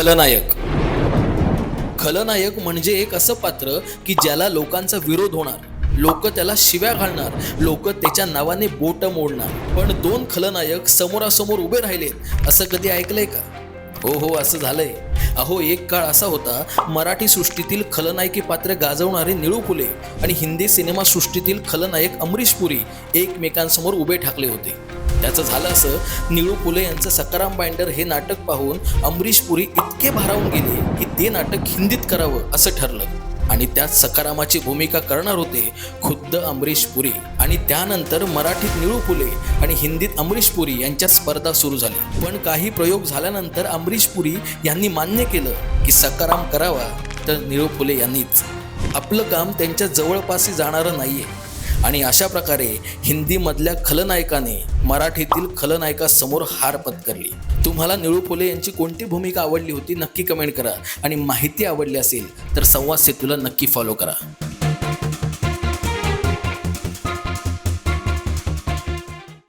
खलनायक. खलनायक म्हणजे एक असं पात्र की ज्याला लोकांचा विरोध होणार लोक त्याला शिव्या घालणार लोक त्याच्या नावाने बोट मोडणार. पण दोन खलनायक समोरासमोर उभे राहिलेत असं कधी ऐकलंय का? हो हो असं झालंय. अहो एक काळ असा होता मराठी सृष्टीतील खलनायकी पात्र गाजवणारे निळू फुले आणि हिंदी सिनेमा सृष्टीतील खलनायक अमरीश पुरी एकमेकांसमोर उभे ठाकले होते. त्याचं झालं असं निळू फुले यांचं सकाराम बाइंडर हे नाटक पाहून अमरीश पुरी इतके भारावून गेले की ते नाटक हिंदीत करावं असं ठरलं. आणि त्यात सकारामाची भूमिका करणार होते खुद्द अमरीश पुरी. आणि त्यानंतर मराठीत निळू फुले आणि हिंदीत अमरीश पुरी यांच्या स्पर्धा सुरू झाली. पण काही प्रयोग झाल्यानंतर अमरीश पुरी यांनी मान्य केलं की सकाराम करावा तर निळू फुले यांनीच. आपलं काम त्यांच्या जवळपासही जाणारं नाहीये. आणि अशा प्रकारे हिंदीमधल्या खलनायकाने मराठीतील खलनायकासमोर हार पत्करली. तुम्हाला निळू फुले यांची कोणती भूमिका आवडली होती नक्की कमेंट करा. आणि माहिती आवडली असेल तर संवाद सेतूला नक्की फॉलो करा.